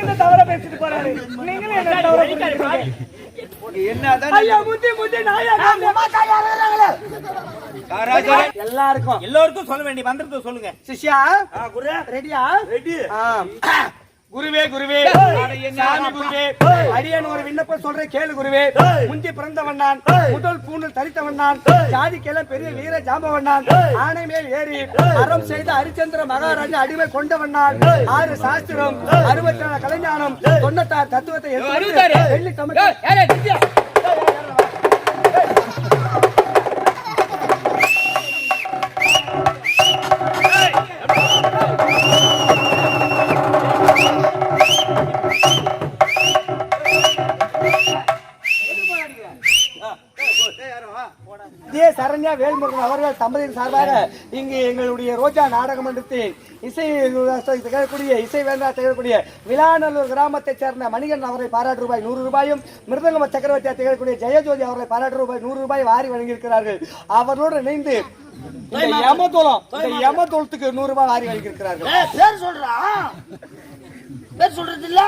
என்ன தவறா பேசிட்டு போறாரு நீங்களும் என்ன தவறா பேசிட்டு எல்லாருக்கும் எல்லோருக்கும் சொல்ல வேண்டிய மந்திரத்தை சொல்லுங்க. சிஷ்யா ரெடியா? ரெடி. குருவே குருவே. சாமி குருவே. அரியன் ஒரு விண்ணப்பம் சொல்றேன் கேளு குருவே. முந்தி பிறந்தவன் நான். முதல் பூணல் தரித்தவன் நான். ஜாதிக்கெல்லாம் பெரிய வீர ஜாம்பவன் நான். ஆணை மேல் ஏறி அறம் செய்த ஹரிச்சந்திர மகாராஜா அடிமை கொண்டவன் நான். ஆறு சாஸ்திரம் அறுபத்தி நாலு கலைஞானம் தொண்ணூத்தாறு தத்துவத்தை. வெள்ளி தமிழ் வேல்முருகன் அவர்கள் தம்பதியின் சார்பாக இங்கு எங்களுடைய ரோஜா நாடக மன்றத்தில் இசை திகழக்கூடிய இசை வேந்தா திகழக்கூடிய விழாநல்லூர் கிராமத்தைச் சேர்ந்த மணிகன் அவரை பாராட்டு ரூபாய் நூறு ரூபாயும் மிருதங்கம சக்கரவர்த்தியா திகழக்கூடிய ஜெயஜோதி அவர்களை பாராட்டு ரூபாய் நூறு ரூபாய் வாரி வழங்கியிருக்கிறார்கள். அவரோடு இணைந்து இந்த யமதோளத்துக்கு நூறு ரூபாய் வாரி வழங்கியிருக்கிறார்கள். பேர் சொல்றா. பேர் சொல்றது இல்ல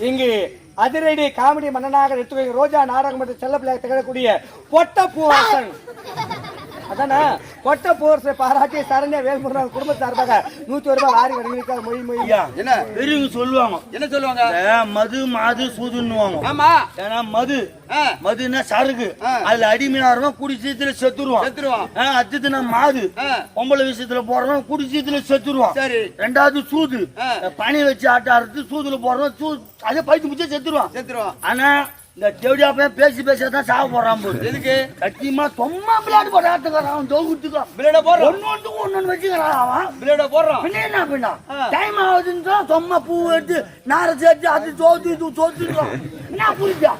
இங்கு அதிரடி காமெடி மன்னனாக எடுத்து ரோஜா நாடகம் மற்றும் செல்லப்பிள்ளையாக திகழக்கூடிய பொட்ட பூவாசன் அதானே? கொட்ட போர்ஸை பாராட்டி சரண்யா வேல்முருகன் குடும்ப சார்பாக நூத்தி ஒரு ரூபாய் வாரி வழங்கியிருக்கார் மொழி மொழி. என்ன? பெரியவங்க சொல்லுவாங்க. என்ன சொல்லுவாங்க? மது மாது சூதுன்னுவாங்க. ஆமா. ஏன்னா மது. மதுன்னா சரகு. அதுல அடிமையாடுறவன் குடி சீத்துல செத்துருவான். செத்துருவான். ஆ, அடுத்ததுன்னா மாது. பொம்பளை விஷயத்துல போடுறவன் குடி சீத்துல செத்துருவான். சரி. ரெண்டாவது சூது. பனி வச்சு ஆட்ட அறுத்து சூதுல போடுறவன் சூ அதே பைத்து முச்சே செத்துருவான். செத்துருவான். ஆனா இந்த தேவடியா பையன் பேசி பேசி தான் சாக போறான் போது எதுக்கு? சத்தியமா தொம்மா விளையாட்டு போட ஆட்டுக்கிறான் அவன் தோகுத்துக்கோ பிளேட போடுறோம் ஒன்னு ஒன்றுக்கு ஒன்னு வச்சுக்கிறான் அவன். பிளேட போடுறோம் பின்ன என்ன பின்ன? டைம் ஆகுதுன்னு தான் சும்மா பூ எடுத்து நாரை சேர்த்து அது சோத்து இது சோத்துட்டோம் என்ன புரிஞ்சா?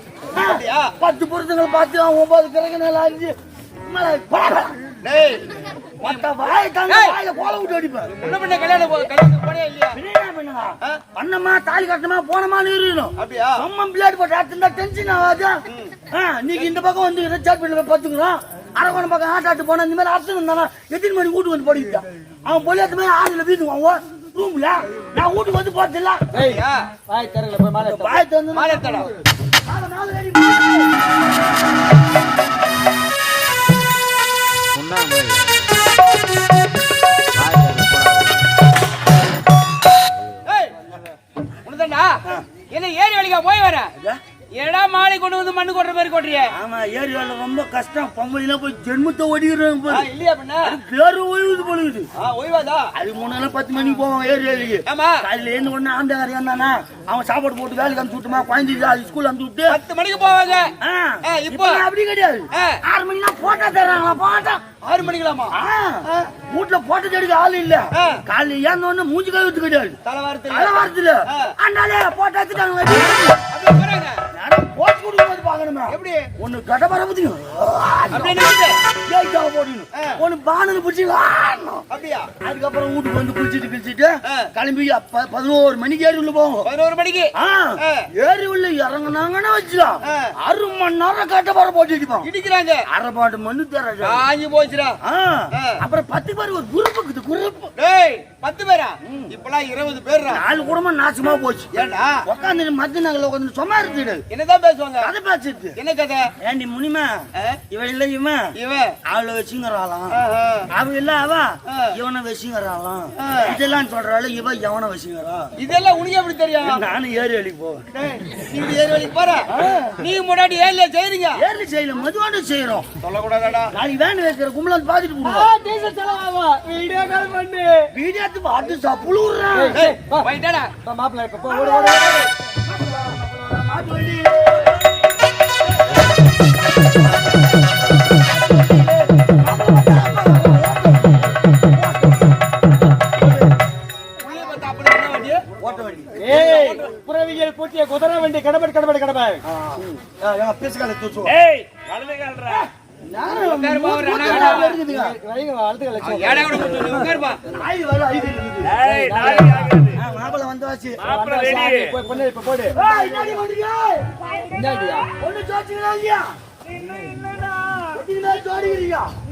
பத்து பொருத்தங்களை பார்த்து அவன் ஒன்பது கிழக்கு நல்லா படா, டேய் மத்த வாயை தாங்க ஏய். வாயில கோல விட்டு அடிப்பேன் என்ன பண்ண? கல்யாணம் கல்யாணத்துக்கு இல்லையா? என்ன பண்ணுங்க? பண்ணமா தாலி அப்படியா? சும்மா பிள்ளையாட்டு போட்டு ஆட்டுந்தா டென்ஷன் ஆகாதா. நீங்க இந்த பக்கம் வந்து ரெச்சார்ட் பண்ணி பார்த்துக்கிறோம். அரக்கோணம் பக்கம் ஆட்டாட்டு போனா இந்த மாதிரி அர்த்தம் இருந்தானா எத்தனை மணி வீட்டுக்கு வந்து படிக்கிட்டான் அவன் பொலியாத்து மாதிரி ஆளுல வீட்டுக்குவான் ரூம்ல நான் வீட்டுக்கு வந்து ஐயா வாய் தரல போய் மாலை மாலை தடா நாலு நாலு உனதாண்டா என்ன ஏரி வேலைக்கா போய் வர? ஏடா மாலை கொண்டு வந்து மண்ணு கொட்டுற மாதிரி கொட்டுறியே? ஆமா ஏரியால ரொம்ப கஷ்டம். பொம்பளைலாம் போய் ஜென்மத்தை ஓடிக்கிறாங்க பாரு. இல்லையா பண்ண? பேரு ஓய்வுது போலுது ஓய்வாதா? அது முன்னால பத்து மணிக்கு போவான் ஏரியாவுக்கு. ஆமா. காலையில எழுந்து ஒண்ணு ஆண்டாரு என்னன்னா அவன் சாப்பாடு போட்டு வேலைக்கு அனுப்பிச்சு விட்டுமா குழந்தைக்கு அது ஸ்கூல் அனுப்பிச்சு விட்டு. பத்து மணிக்கு போவாங்க. இப்போ? அப்படி கிடையாது. ஆறு மணினா போட்டா தர்றாங்களா போட்டா ஆறு மணிக்கலாமா வீட்டுல போட்டு தேடிக்க ஆள் இல்ல. காலையில உடனே மூஞ்சி கழுவுறது கிடையாது. தலைவாரத்தில் தலை வாரத்துல. ஆ. அண்டாலே போட்டா எடுத்துட்டாங்க யாரும் போட்டு எப்படி? பரப்பத்துக்கு அப்படியே நிக்குது. போடணும் ஒண்ணு பானல் பிடிச்சி. அப்படியா? அதுக்கப்புறம் வீட்டுக்கு வந்து குளிச்சுட்டு கிழிச்சிட்டு. கிளம்பி அப்ப பதினோரு மணிக்கு ஏறி உள்ள போவோம். பதினோரு மணிக்கு. ஏறி உள்ள இறங்குனாங்கன்னு வச்சுக்கோ. அரை மணி நேரம் கட்ட பர போட்டு இடிக்கிறாங்க. அரை பாட்டு மண்ணு தராது காஞ்சி போச்சுடா. அப்புறம் பத்து பேர் ஒரு குரூப் இருக்குது குரூப். டேய் பத்து பேரா? இப்பெல்லாம் இருபது பேர்ரா? நாலு குடும்பம் நாசமா போச்சு. ஏண்டா? உட்காந்து மத்திய நகர்ல உட்காந்து சும்மா இருக்குது என்னதான் பேசுவாங்க? கதை பேசிட்டு என்ன கதை? ஏண்டி முனிமா? ஆ? இவன் இல்ல இவன். இவன் அவளை வச்சுங்கிறாளாம். அவ இல்ல அவ. இவனை வச்சுங்கிறாளாம். இதெல்லாம் சொல்றாள் இவ எவனை வச்சுங்கிறா? இதெல்லாம் உனக்கு எப்படி தெரியும்? நானும் ஏறி அடிக்கு போவேன். டேய், நீ இப்படி ஏறி வேலைக்கு போற? நீ முன்னாடி ஏர்ல செய்றீங்க. ஏறி செய்யல மதுவாண்டு செய்யறோம் சொல்லக்கூடாதாடா. நாளைக்கு வேன் வைக்கிற பாத்துட்டு போடுவோம். டீசல் செலவாகும் வீடியோ கால் பண்ணு. வீடியோத்து பாட்டு சாப்பிடுறான் ஏய், போயிட்டாடா. இப்ப மாப்பிள்ளை இப்ப போ, ஓடு ஓடு. ஓடு. ஏய் புறவியல் பூட்டிய குதிரை வண்டி கடபட் கடபட் கடபாய் பேசுகால தூச்சு ஏய் ஆ, மாப்பிளை வந்தாச்சு. போடு.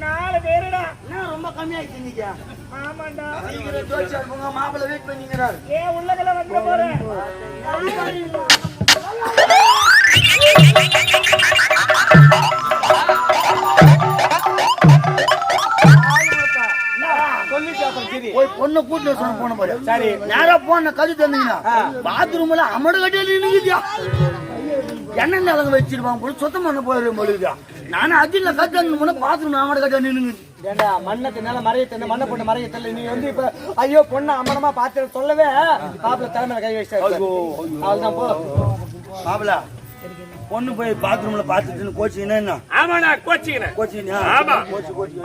நாலு பேருடா. என்ன ரொம்ப கம்மியாயிடுச்சு இன்னைக்கு ஆமாண்டா. மாப்பிள்ளை வெயிட் பண்ணிக்கிறாரு வந்து போறேன் பொண்ணை சொன்ன போன பாரு. சரி. நேரா போன கது தந்தீங்கன்னா பாத்ரூம்ல அமடு கட்டியில நின்னுக்குதியா என்ன நிலங்க வச்சிருப்பாங்க போல சுத்தம் பண்ண போயிரு பொழுதுயா நானும் கத்து அந்த முன்ன பாத்ரூம் அமடு கட்ட நின்னுங்குது ஏண்டா மண்ணை தின்னால மறைய தின்ன மண்ணை போட்டு மறைய தெரியல நீ வந்து இப்ப ஐயோ பொண்ணு அமரமா பார்த்து சொல்லவே பாப்புல தலைமையில கை அவ்வளவுதான் போ. மாப்பிள பொண்ணு போய் பாத்ரூம்ல பாத்துட்டு கோச்சிங்கன்னா என்ன? கோச்சிக்கிறேன் ஆமா. கோச்சி கோச்சி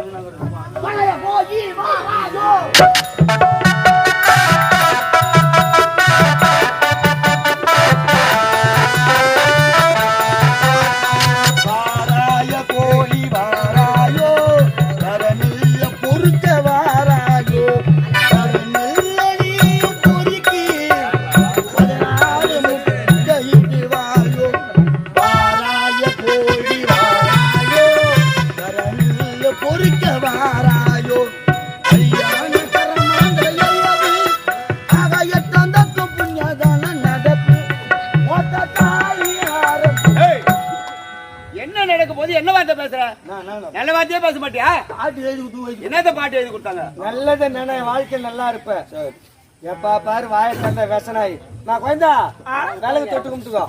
ஆட்டு எழுதி என்னத்த பாட்டு எழுதி கொடுத்தாங்க? நல்லது நினை வாழ்க்கை நல்லா இருப்ப. எப்பா பாரு வாயை தந்த விசனாய் நான் குழந்தா விலகு தொட்டு கும்பிட்டுக்கோ.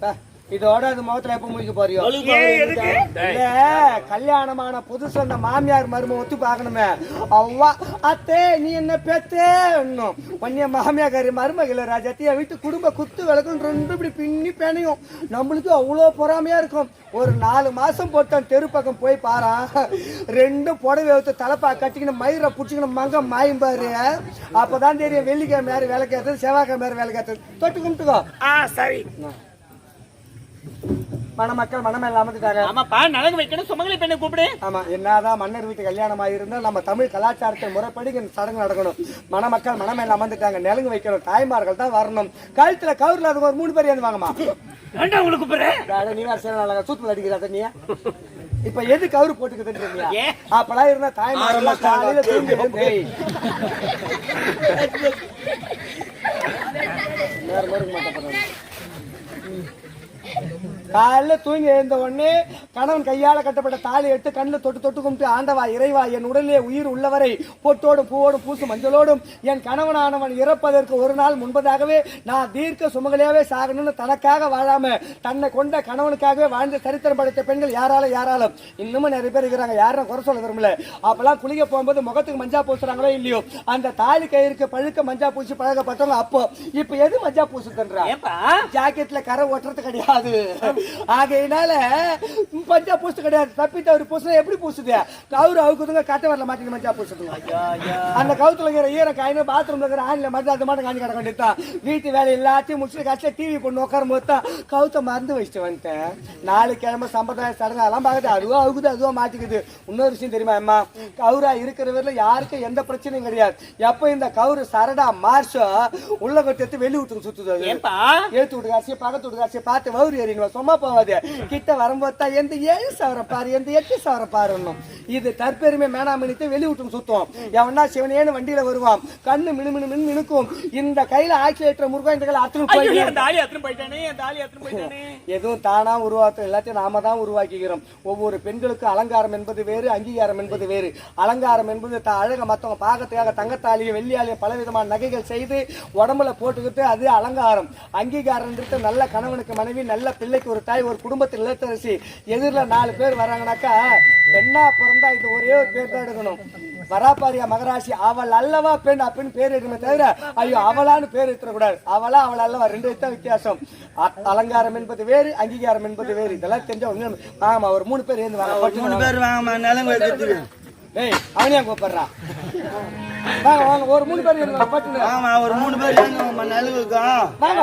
பா, இதோட அது முகத்துல எப்ப முடிக்க போறியோ? இல்ல கல்யாணமான புதுசு அந்த மாமியார் மரும ஒத்து பார்க்கணுமே. அவ்வா அத்தே நீ என்ன பெத்தே? இன்னும். பொன்னிய மாமியாக்காரி மருமகள ராஜாத்தி என் வீட்டு குடும்ப குத்து விளக்கும் ரெண்டு இப்படி பின்னி பிணையும். நம்மளுக்கு அவ்வளோ பொறாமையா இருக்கும். ஒரு நாலு மாசம் போட்டான் தெரு பக்கம் போய் பாரா. ரெண்டு புடவை வைத்து தலைப்பா கட்டிக்கின்னு மயிரை பிடிச்சிக்கணும் மங்க மாயும் பாரு. அப்பதான் தெரியும் வெள்ளிக்கிழமை யாரு வேலை கேட்டது செவ்வாய்க்கிழமை யாரு வேலை கேட்டது தொட்டு கும்பிட்டுக்கோ. ஆ சரி. மணமக்கள் மனமேல அமர்ந்துட்டாங்க ஆமாப்பா நலங்கு வைக்கணும் சுமங்கலி பெண்ணை கூப்பிடு. ஆமா என்னதான் மன்னர் வீட்டு கல்யாணம் ஆயிருந்தா நம்ம தமிழ் கலாச்சாரத்தை முறைப்படி சடங்கு நடக்கணும். மணமக்கள் மனமேல அமர்ந்துட்டாங்க நெலுங்கு வைக்கணும் தாய்மார்கள் தான் வரணும். கழுத்துல கவுர்ல அது ஒரு மூணு பேர் ஏந்து வாங்கம்மா. ஏண்டா உங்களுக்கு அட, நீ வேற சேர நாளாக சூத்துல அடிக்கிறா நீ இப்ப எது கவுரு போட்டுக்குதுன்றீங்க? அப்பெல்லாம் இருந்தா தாய்மார்கள் காலையில தூங்கி எழுந்து நேரம் மறுக்க மாட்டேன் காலைல தூங்கி எழுந்த உடனே கணவன் கையால கட்டப்பட்ட தாலி எடுத்து கண்ணில் தொட்டு தொட்டு கும்பிட்டு ஆண்டவா இறைவா என் உடலிலே உயிர் உள்ளவரை பொட்டோடும் பூவோடும் பூசு மஞ்சளோடும் என் கணவனானவன் இறப்பதற்கு ஒரு நாள் முன்பதாகவே நான் தீர்க்க சுமங்கலியாவே சாகணும்னு தனக்காக வாழாம தன்னை கொண்ட கணவனுக்காகவே வாழ்ந்து சரித்திரம் படைத்த பெண்கள் யாரால யாராலும் இன்னமும் நிறைய பேர் இருக்கிறாங்க. யாரும் குறை சொல்ல விரும்பல. அப்பெல்லாம் குளிக்க போகும்போது முகத்துக்கு மஞ்சா பூசுறாங்களோ இல்லையோ அந்த தாலி கயிறுக்கு பழுக்க மஞ்சா பூசி பழகப்பட்டவங்க அப்போ இப்ப எது மஞ்சா பூசுதுன்றா? ஜாக்கெட்ல கரை ஒட்டுறது கிடையாது. ஆகையினால பஞ்சா பூசு கிடையாது. தப்பி தவறு பூசுனா எப்படி பூசுது? கவுரு அவுக்குதுங்க கட்ட வரல மாட்டேங்க மஞ்சா பூசுதுங்க. அந்த கவுத்துல இருக்கிற ஈர காயின பாத்ரூம்ல இருக்கிற ஆணில மட்டும் அது மட்டும் காஞ்சி கிடக்க வேண்டியதுதான் வீட்டு வேலை எல்லாத்தையும் முடிச்சுட்டு கஷ்டம் டிவி பொண்ணு உட்காரும் போது தான் கவுத்த மறந்து வச்சுட்டு வந்துட்டேன். நாலு கிழமை சம்பிரதாய சடங்கு அதெல்லாம் பார்க்குது அதுவா அவுக்குது அதுவா மாட்டிக்குது. இன்னொரு விஷயம் தெரியுமா அம்மா? கவுரா இருக்கிறவரில் யாருக்கும் எந்த பிரச்சனையும் கிடையாது. எப்போ இந்த கவுரு சரடா மார்ஷோ உள்ள கொட்டி எடுத்து வெளி விட்டு சுத்துது ஏத்து விட்டு காசியை பக்கத்து விட்டு காசியை பார்த்து வவுறு ஏறிடுவா சும்மா போவாது கிட்ட வரும்போது தான் எந்த ஏழு சவரம் பாரு எந்த எட்டு சவரம் பாருன்னும் இது தற்பெருமை மேனாமணித்து வெளி விட்டு சுத்துவோம் எவனா சிவனேன்னு வண்டியில வருவான். கண்ணு மினு மினு மினு மினுக்கும். இந்த கையில ஆக்சிலேட்டர் முருகா இந்த கையில அத்தனை போயிட்டானே எதுவும் தானா உருவாக்கும் எல்லாத்தையும் நாம தான் உருவாக்கிக்கிறோம் ஒவ்வொரு பெண்களுக்கு அலங்காரம் என்பது வேறு அங்கீகாரம் என்பது வேறு. அலங்காரம் என்பது அழக மத்தவங்க பார்க்கறதுக்காக தங்கத்தாலியும் வெள்ளியாலையும் பலவிதமான நகைகள் செய்து உடம்புல போட்டுக்கிட்டு அது அலங்காரம். அங்கீகாரம்ன்றது நல்ல கணவனுக்கு மனைவி நல்ல பிள்ளைக்கு ஒரு தாய் ஒரு குடும்பத்தில் இல்லத்தரசி எதிரில் நாலு பேர் வராங்கனாக்கா பெண்ணா பிறந்தா இது ஒரே ஒரு பேர் தான் எடுக்கணும். வராப்பாரியா மகராசி அவள் அல்லவா பெண் அப்படின்னு பேர் எடுக்கணுமே தவிர ஐயோ அவளான்னு பேர் எடுத்துடக்கூடாது அவளா அவள் அல்லவா ரெண்டு தான் வித்தியாசம். அ- அலங்காரம் என்பது வேறு அங்கீகாரம் என்பது வேறு. இதெல்லாம் தெரிஞ்சா ஒண்ணு ஆமா ஒரு மூணு பேர் ஏந்து வாங்க மூணு பேர் வாங்கம்மா நிலங்கு வைக்கிறதுக்கு டேய் அவனையா கூப்பிடுறான் வாங்க வாங்க ஒரு மூணு பேர் ஆமா ஒரு மூணு பேர் நிலங்குக்கா. வாங்க.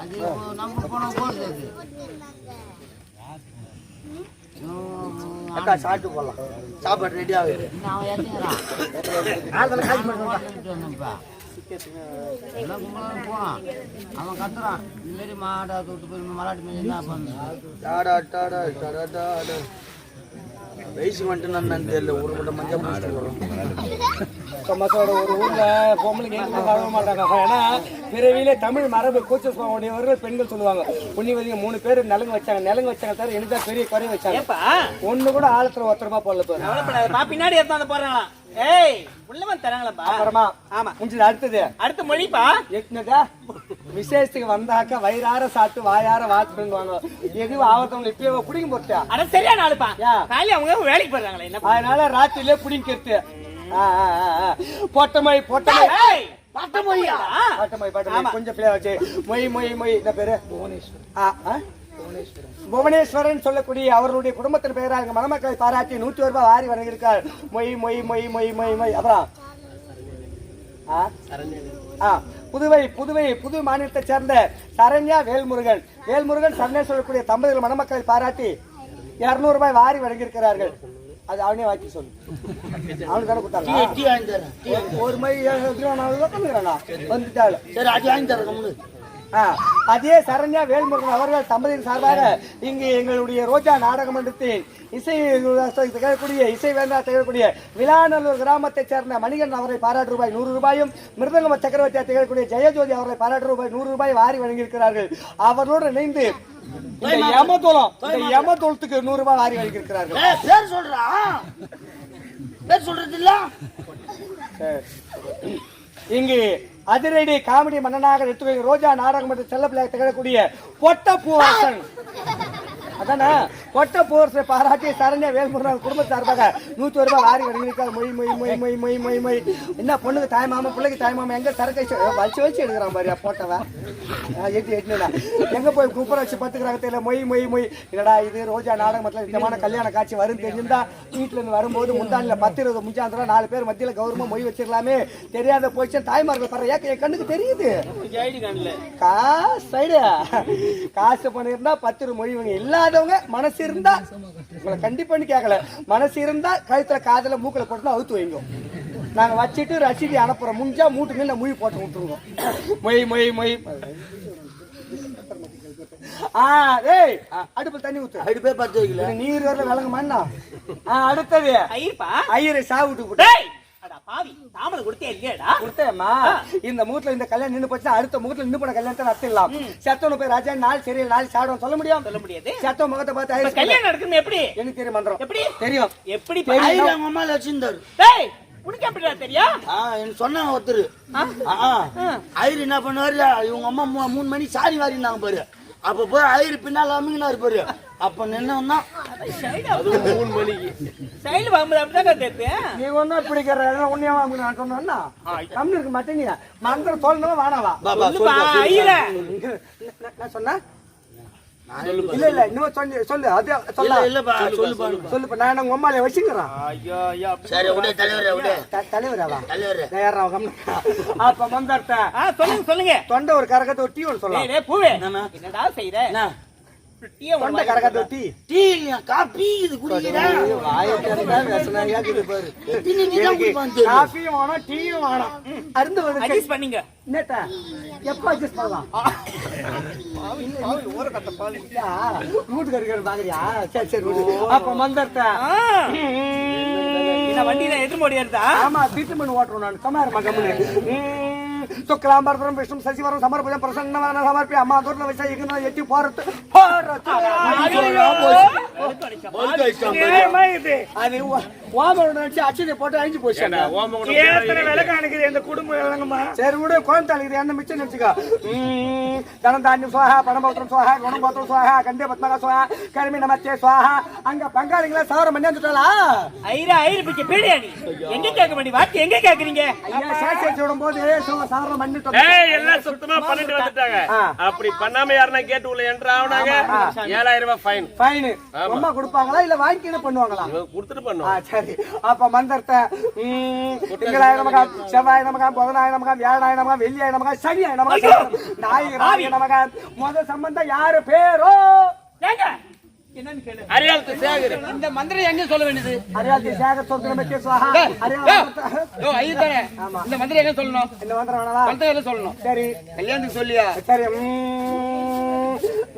அது நம்ம போன போடுது அது அக்கா சாப்பிட்டு போலாம். சாப்பாடு ரெடி ஆகுது. அவன் காசு எல்லாம் போனான் கத்துறான் இந்த விட்டு போய் மலாட்டு மேலே என்ன பண்ணு டாடா டாடா டாடா டாடா. வயசு வந்துட்டு நான் தெரியல. ஒரு கூட மஞ்சள் முடிச்சுட்டு வரோம் ஒரு ஊர்ல பொம்பளைங்க எங்க மாட்டாங்க. ஏன்னா பிறவியிலே தமிழ் மரபு கூச்ச உடையவர்கள் பெண்கள் சொல்லுவாங்க. புண்ணியவதிங்க மூணு பேர் நிலங்கு வச்சாங்க. நிலங்கு வச்சாங்க தவிர எனக்கு பெரிய குறைய வச்சாங்க. ஏப்பா? ஒண்ணு கூட ஆழத்துல ஒருத்தரமா போடல கவலைப்படாதப்பா பின்னாடி எடுத்தாந்து போறாங்களாம் ஏய் உள்ளவன் தராங்களப்பா. அப்புறமா ஆமா. முடிஞ்சது அடுத்தது. அடுத்த மொழிப்பா? எட்டுனதா விசேஷத்துக்கு வந்தாக்க வயிறார சாப்பிட்டு வாயார வாத்துடுவாங்க எது ஆபத்தவங்க இப்பயே புடிங்க போட்டா. அட சரியான ஆளுப்பா ஏன்? காலையில அவங்க வேலைக்கு போறாங்களே என்ன அதனால ராத்திரிலே புடிங்கிறது பொட்டமை பொட்டமை ஏய் பட்டமொழியா? பாட்டமாய் பாட்டமாய் கொஞ்சம் பிள்ளை வச்சு மொய் மொய் மொய். என்ன பேரு? புவனேஸ்வரன் புவனேஸ்வரன். சொல்லக்கூடிய அவர்களுடைய குடும்பத்தின் பெயராக மணமக்களை பாராட்டி நூத்தி ஒரு ரூபாய் வாரி வழங்கியிருக்கார். மொய் மொய் மொய் மொய் மொய் மொய். அப்புறம்? புதுவை புதுவை புது மாநிலத்தை சேர்ந்த சரண்யா வேல்முருகன். வேல்முருகன் சரணே சொல்லக்கூடிய தம்பதிகள் மணமக்களை பாராட்டி இருநூறு ரூபாய் வாரி வழங்கியிருக்கிறார்கள். அது அவனே வாக்கி சொல்லு. அவனுக்கு தானே கொடுத்தாங்க ஒரு மணி வந்துட்டாள். சரி அது வாங்கி ஆ, அதே சரண்யா வேல்முருகன் அவர்கள் தம்பதியின் சார்பாக இங்கு எங்களுடைய ரோஜா நாடக மன்றத்தின் இசை திகழக்கூடிய இசை வேந்தா திகழக்கூடிய விழாநல்லூர் கிராமத்தைச் சேர்ந்த மணிகன் அவரை பாராட்டு ரூபாய் நூறு ரூபாயும் மிருதங்கம சக்கரவர்த்தியா திகழக்கூடிய ஜெயஜோதி அவர்களை பாராட்டு ரூபாய் நூறு ரூபாய் வாரி வழங்கியிருக்கிறார்கள். அவர்களோடு இணைந்து இந்த யமதோலம் இந்த யமதோலத்துக்கு நூறு ரூபாய் வாரி வழங்கியிருக்கிறார்கள். பேர் சொல்றா. பேர் சொல்றது இல்ல இங்கு அதிரடி காமெடி மன்னனாக நிறுத்துவதை ரோஜா நாடகம் மற்றும் செல்லப்பிள்ளையாக திகழக்கூடிய பொட்ட பூவாசன் அதானே? கொட்ட போர்ஸை பாராட்டி சரண்யா வேல்முருகன் குடும்ப சார்பாக நூத்தி ஒரு ரூபாய் வாரி வடிவிக்காது மொய் மொய் மொய் மொய் மொய் மொய் மொய். என்ன பொண்ணுக்கு தாய் மாமா பிள்ளைக்கு தாய் மாமா எங்க சரக்கை வச்சு வச்சு எடுக்கிறான் பாரியா போட்டவன் எட்டு எட்டுனா எங்க போய் குப்பரை வச்சு பத்துக்கிறாங்க தெரியல. மொய் மொய் மொய். இல்லடா இது? ரோஜா நாடகத்துல விதமான கல்யாண காட்சி வரும் தெரிஞ்சிருந்தா வீட்டுல இருந்து வரும்போது முந்தானில பத்து இருபது முஞ்சாந்திரம் நாலு பேர் மத்தியில கௌரவமா மொய் வச்சிடலாமே தெரியாத போச்சு தாய்மார்கள் பண்ற ஏக்க என் கண்ணுக்கு தெரியுது. காசு சைடு காசு பண்ணிருந்தா பத்து ரூபா மொழி இவங்க இல்லாதவங்க மனசு இருந்தா உங்களை கண்டிப்பான்னு கேட்கல மனசு இருந்தா கழுத்துல காதுல மூக்குல போட்டு அவுத்து வைங்க. நாங்க வச்சுட்டு ரசீதி அனுப்புறோம். முடிஞ்சா மூட்டு மேல மொழி போட்டு விட்டுருவோம் மொய் மொய் மொய். ஆ டேய் அடுப்புல தண்ணி ஊத்து. அடுப்பே பத்து நீர் வரல விளங்குமாண்ணா? ஆ அடுத்தது. ஐயப்பா. ஐயரை சாவிட்டு போட்டு. டேய் அட பாவி தாமரை கொடுத்தே இல்லையாடா. கொடுத்தேம்மா. இந்த முகூர்த்துல இந்த கல்யாணம் நின்னு போச்சு அடுத்த முகூர்த்துல நின்னு போன கல்யாணத்தை நடத்திடலாம் செத்தவனு போய் ராஜா நாள் சரியில்லை நாள் சாப்பிடும் சொல்ல முடியும்? சொல்ல முடியாது. செத்த முகத்தை பார்த்து கல்யாணம் நடக்குது எப்படி? எனக்கு தெரியும் மந்திரம். எப்படி? தெரியும். எப்படி அவங்க அம்மா டேய் உனக்கு எப்படிடா தெரியும்? எனக்கு சொன்னாங்க ஒருத்தர். ஐயர் என்ன பண்ணுவாரு? இவங்க அம்மா மூணு மணி சாரி வாரினாங்க பாரு. அப்ப போய் ஐயர் பின்னால அமுங்கினாரு பாரு. அப்ப நின்னவன் தான் சைடு வாங்கும்போது அப்படிதான் நீ ஒன்னும் பிடிக்கிற? உன்னையா வாங்க நான் சொன்னா கம்மி இருக்கு மாட்டேங்க மந்திரம் சொல்லணும் வானாவா? ஐயர. நான் சொன்னா? இல்ல இல்ல இன்னும் சொல்லு சொல்லு அது இல்ல சொல்ல. இல்லப்பா சொல்லுப்பா சொல்லுப்பா. நான் உங்க அம்மாலே வச்சுக்கிறேன் ஐயோ ஐயோ சரி விடு தலைவரே விடு தலைவராவா தலைவரே யாரா அப்ப மந்தார்த்த. ஆ சொல்லுங்க சொல்லுங்க. தொண்டை ஒரு கரகத்தை ஒரு டீ ஒன்று சொல்லலாம். டேய் பூவே. என்னம்மா? என்னடா செய்யற தொண்டை கரகத்தை டீ. டீ இது குடிக்கிறேன் வாயை திறந்தா விஷனாயா பாரு. வேணும் டீயும் வேணும். அருந்து வந்து அட்ஜஸ்ட் பண்ணீங்க எப்ப அட்ஜஸ்ட் பண்ணலாம்? வீட்டுக்காரர் பாக்குறியா? சரி சரி. அப்ப ஆ. என்ன வண்டியில எதிர் மோடி எடுத்தா? ஆமா ட்ரீட்மெண்ட் ஓட்டுறோம் நான். சமாரமா கம்முனு சுக்லாம்பரம் விஷ்ணு சசிவரம் சமர்ப்பணம் பிரசன்னவன சமர்ப்பி அம்மா ஓ- ஓமம் நினைச்சு அச்சனை போட்டு அழிஞ்சு போச்சு விலை காணிக்குது குடும்பம் சரி விடு என்ன மிச்சம் நினைச்சுக்கோ ம், தனம் தானியம் சுவாகா பணபத்திரம் சுவாகா குணபத்திரம் சுவாகா கண்டே பத்மகா சுவாகா கருமி நமத்தே சுவாகா அங்க பங்காளிங்களா சவரம் பண்ணி வந்துட்டாளா ஐரா எங்க கேட்க வேண்டிய வார்த்தை எங்க கேக்குறீங்க ஐயா சேஷ் விடும் போது சவரம் பண்ணிட்டு ஏய் எல்லாம் சுத்தமா பண்ணிட்டு வந்துட்டாங்க. அப்படி பண்ணாம யாருன்னா கேட்டு உள்ள என்ட்ரு ஆகுனாங்க? ஏழாயிரம் ரூபாய் ஃபைன் ஃபைனு அம்மா கொடுப்பாங்களா இல்ல வாங்கிக்கிட்டு பண்ணுவாங்களா? கொடுத்துட்டு ஆ, பண்ணுவோம் சரி. அப்ப மந்திரத்தை ம், திங்களாய நமகாம் செவ்வாய் நமகாம் புதனாய நமகாம் வியாழாய நமகாம் வெள்ளியாய நமகாம் சனியாய நமகாம் முத சம்பந்தம் யாரு? பேரோ! சேகர். இந்த மந்திரம் எங்க சொல்ல வேண்டியது? அரியாத்தி சேகர் சொந்தமே சுவாஹா யோ ஐயத்தானே. இந்த மந்திரம் எங்க சொல்லணும்? இந்த மந்திரம் வேணாவா மந்திரம் சொல்லணும்? சரி. கல்யாணத்துக்கு சொல்லியா? சரி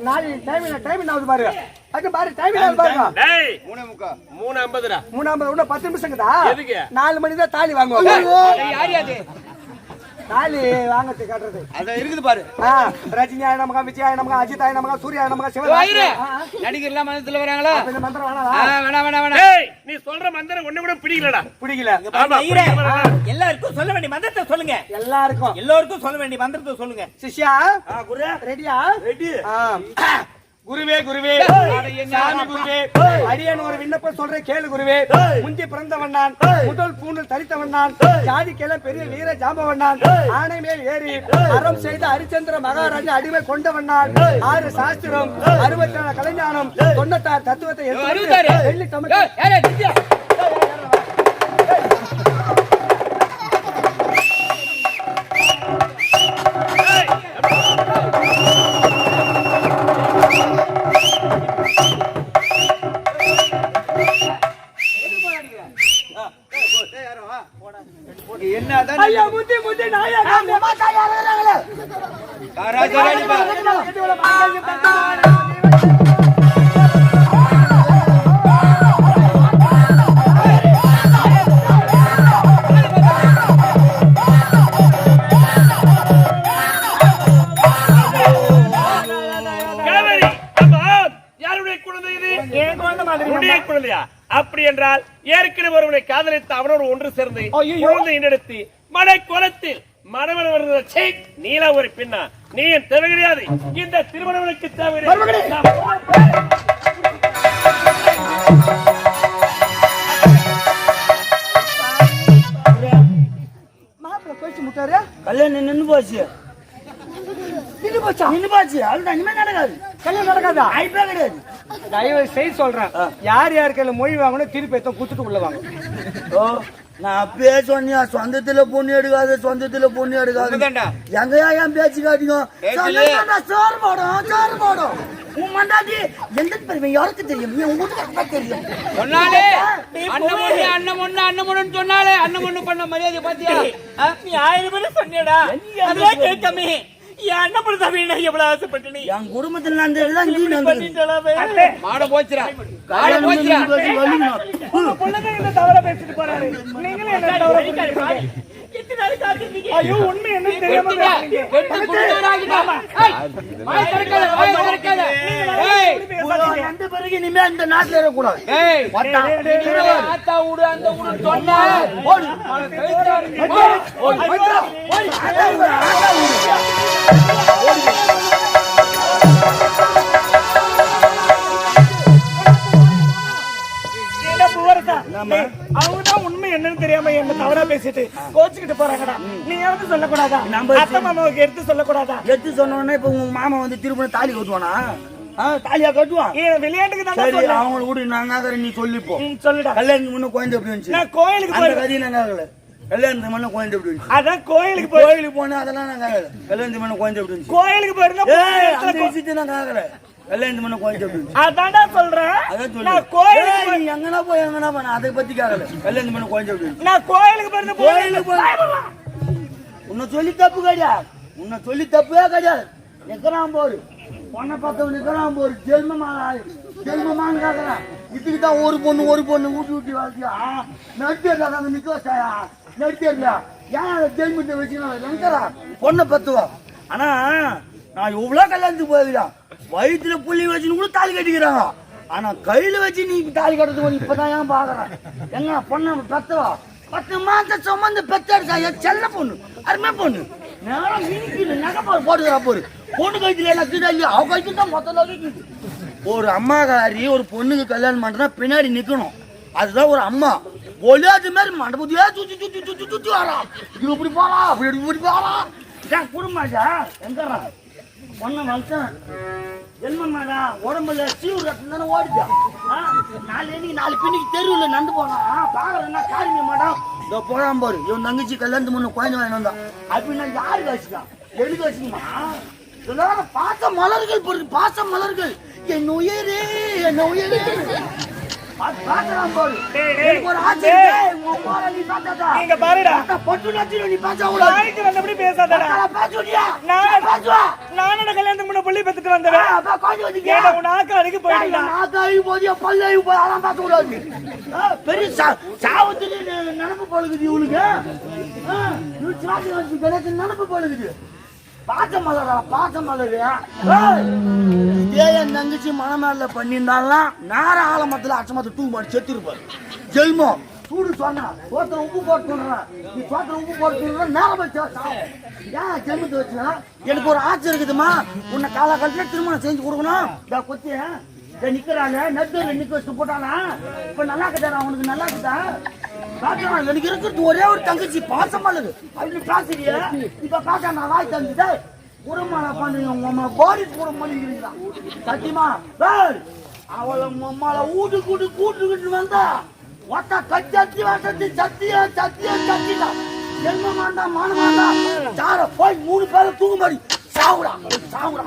நாலு டைம் டைம் பாரு. பாரு என்ன பாருங்க டேய் மூணு ஐம்பதுடா. மூணாம்பது இன்னும் பத்து நிமிஷம்தா எதுக்கு? நாலு மணி தான் தாலி வாங்குவாங்க யார் தாலி வாங்கறது கட்டுறது. அத இருக்குது பாரு. ஆ, ரஜினியாய நமகா விஜயாய நமகா அஜிதாய நமகா சூர்யாய நமகா ஐயரே சிவன் நடிகர் எல்லாம் மந்திரத்துல வராங்களா? இந்த மந்திரம் வேணாம் வேணாம் வேணாம் டேய் நீ சொல்ற மந்திரம் ஒண்ணு கூட பிடிக்கலடா. பிடிக்கல. எல்லாருக்கும் சொல்ல வேண்டிய மந்திரத்தை சொல்லுங்க. எல்லாருக்கும். எல்லோருக்கும் சொல்ல வேண்டிய மந்திரத்தை சொல்லுங்க. சிஷ்யா ரெடியா? ரெடி. குருவே குருவே. சாமி குருவே. அடியன் ஒரு விண்ணப்பம் சொல்றேன் கேளு குருவே. முந்தி பிறந்தவன் நான் முதல் பூணல் தரித்தவன் நான் ஜாதிக்கெல்லாம் பெரிய வீர ஜாம்பவன் நான் ஆணை மேல் ஏறி அறம் செய்த ஹரிச்சந்திர மகாராஜா அடிமை கொண்டவன் நான் ஆறு சாஸ்திரம் அறுபத்தி நாலு கலைஞானம் தொண்ணூத்தாறு தத்துவத்தை. வெள்ளி தமிழ் மாதிரி அப்படி என்றால் ஏற்கனவே ஒருவனை காதலித்து அவனோடு ஒன்று சேர்ந்து குழந்தை நடத்தி மனை குளத்தில் மணவன் நீலா ஒரு பின்னா நீ என் தேவை கிடையாது இந்த திருமணவனுக்கு தேவை முட்டாரு? கல்யாணம் நின்னு போச்சு. நின்று போச்சா? நின்னு போச்சு. இனிமே நடக்காது. கல்யாணம் நடக்காதா? வாய்ப்பே கிடையாது. தயவு செய்து சொல்றேன். யார் யார் கையில மொழி வாங்கணும் திருப்பி எத்தனை குத்துட்டு உள்ள வாங்க. ஓ நான் அப்பயே சொன்னியா சொந்தத்துல பொண்ணு எடுக்காத சொந்தத்துல பொண்ணு எடுக்காத. எங்கயா என் பேச்சு காட்டிங்க சோறு போடும் சோறு போடும். உன் மண்டாட்டி எந்த பெருமை யாருக்கு தெரியும்? நீ உங்க வீட்டுக்கு தெரியும். சொன்னாலே ஒண்ணு அண்ணன் ஒண்ணுன்னு சொன்னாலே அண்ணன் ஒண்ணு பண்ண மரியாதை பாத்தியா? நீ ஆயிரம் பேர் சொன்னியடா அதெல்லாம் கேட்காமே என் அண்ணன் பண்ண தம்பி நான் எவ்வளவு ஆசைப்பட்டேன் என் குடும்பத்துல நடந்தது தான் நீ மாட போச்சுடா. கால போச்சுடா. என்ன வெட்டு குடுத்தவராகிட்டா. ஏய், வாய் திறக்காத, வாய் திறக்காத. ஏய், ரெண்டு பிறகு இனிமே இந்த நாட்டுல இருக்கக்கூடாது ஆத்தா வீடு, அந்த வீடுன்னு சொன்னா, ஓடு. என்ன தவறா பேசிட்டு கோச்சுக்கிட்டு போறாங்கடா. நீ வந்து சொல்லக்கூடாதா? நம்ம அத்தை மாமாவுக்கு எடுத்து சொல்லக்கூடாதா? எடுத்து சொன்னோடனே இப்ப உங்க மாமா வந்து திரும்ப தாலி கட்டுவானா? தாலியா கட்டுவான் விளையாட்டுக்கு தான் சரி அவங்களை நான் கேக்குறேன் நீ சொல்லிப்போ. சொல்லுடா. கல்யாணத்துக்கு முன்ன குழந்தை எப்படி வந்துச்சு நான் கோயிலுக்கு போய் கதையை நான் கேட்கல கல்யாணத்துக்கு முன்ன குழந்தை எப்படி வந்துச்சு அதான் கோயிலுக்கு போய் கோயிலுக்கு போனா அதெல்லாம் நான் கேட்கல கல்யாணத்துக்கு முன்ன குழந்தை எப்படி வந்துச்சு கோயிலுக்கு போயிருந்தா ஏய், போன அந்த இடத்துல கோ- விஷயத்தை நான் கேட்கல கல்யாணத்துக்கு முன்ன குழந்தை எப்படி வந்துச்சு அதான்டா சொல்றேன். அதான் ஏய், போய்- நீ எங்கனா போய் எங்கனா நான் அதை பத்தி கேட்கல குழந்தை எப்படி வந்துச்சு நான் கோயிலுக்கு போயிருந்த கோயிலுக்கு போய் உன்னை சொல்லி தப்பு கிடையாது. உன்னை சொல்லி தப்பே கிடையாது. நிக்கிறான் போரு பொண்ணை பார்த்தவன் நிக்கிறான் போரு ஜென்மமான ஜென்மமான்னு கேட்கறான் இதுக்கு தான் ஒரு பொண்ணு ஒரு பொண்ணு ஊட்டி ஊட்டி வளர்த்தியா நடிச்சிருக்கா நாங்க நிக்க வச்சாயா? ஏன் அதை ஜென்மத்தை வச்சுக்கலாம் நினைக்கிறா பொண்ணை பத்துவா ஆனா நான் எவ்வளவு கல்யாணத்துக்கு போயிருக்கான் வயிற்றுல புள்ளி வச்சுன்னு கூட தாலி கட்டிக்கிறாங்க ஆனா கையில வச்சு நீ தாலி கட்டுறது இப்பதான் ஏன் பாக்குறேன்? எங்க பொண்ணு பெத்தவா? பத்து மாசம் சுமந்து பெத்தெடுக்கா செல்ல பொண்ணு அருமை பொண்ணு. நேரம் நகை நகப்பால் போடுகிறா போரு. பொண்ணு கைத்துல என்ன கீழே இல்லையா அவ கைக்கு தான் மொத்தம் ஒரு அம்மாக்காரி ஒரு பொண்ணுக்கு கல்யாணம் பண்றா பின்னாடி நிக்கணும். அதுதான் ஒரு அம்மா. ஒளியாட்டு மாதிரி மண்டபத்தியா சுத்தி சுத்தி சுத்தி சுத்தி வரா. இது இப்படி போறா அப்படி இப்படி போறா. இதான் குடும்பம் எங்கடா? பொண்ணை வளர்த்தேன் என்னமாடா உடம்புல சீவு ரத்தம் தானே ஓடிச்சா நாலு இன்னைக்கு நாலு பின்னிக்கு தெருவில் நடந்து போனா பாக்குறேன்னா காரியம் மாட்டான் இதோ போறான் பாரு இவன் தங்கச்சி கல்யாணத்து முன்ன குழந்தை வாங்கி வந்தான். அப்படின்னா யாருக்கு வச்சுக்கான் எதுக்கு வச்சுக்குமா இதெல்லாம் பாச மலர்கள் பொறுத்து பாச மலர்கள். என் உயிரே என் உயிரே. பாத்து- பாருடா. அக்கா, பொட்டு நச்சுன்னு நீ பார்த்தா கூட வந்தபடி பேசாதடா பேசுவியா நான் பேசுவா நானோட கல்யாணத்துக்கு முன்ன புள்ளி பெத்துட்டு வந்தவன் அப்பா குழந்தை வந்தீங்க ஏடா உன் ஆக்கு அடிக்க போயிட்டா பெரிய சா- சாவத்துக்கு நெ- நினப்பு பழகுது இவளுக்கு ஆ, இவள் சாதி இவளுக்கு கிடக்கு நினப்பு பழகுது பாச மலரா பாச மலரு ஏன் வச்சு என் தங்கச்சி பண்ணியிருந்தாலாம் நேர ஆலமத்துல அச்சமத்தை தூக்கு மாட்டி செத்து இருப்பாரு ஜெல்மம் சூடு சொன்னா சோத்துல உப்பு போட்டு சொல்றேன் நீ சோத்துல உப்பு போட்டு சொல்றேன் நேரம் வச்சா ஏன் ஜென்மத்தை வச்சுனா? எனக்கு ஒரு ஆசை இருக்குதுமா உன்னை காலகாலத்துல திருமணம் செஞ்சு கொடுக்கணும். இதோ கொத்தி நிக்கிறாங்க நெத்தூர்ல நிக்க வச்சு போட்டானா? இப்ப நல்லா இருக்குதா அவனுக்கு நல்லா இருக்குதா? பாக்கலாம் எனக்கு இருக்கிறது ஒரே ஒரு தங்கச்சி பாசமல்லது அப்படின்னு பேசுறீங்க இப்ப பாக்க நான் வாய் தந்துட்டு குருமலை பண்ணுங்க உங்க அம்மா பாடி கூட பண்ணிக்கிறீங்களா சத்தியமா? ஏய், அவளை உங்க அம்மால ஊட்டு கூட்டு கூட்டுக்கிட்டு வந்தா ஒத்த கச்சத்தி வசத்தி சத்தியம் சத்தியம் சத்தியம் ஜென்மமாண்டா மானமாண்டா சார போய் மூணு பேரை தூக்குமாடி சாவுடா சாவுடா.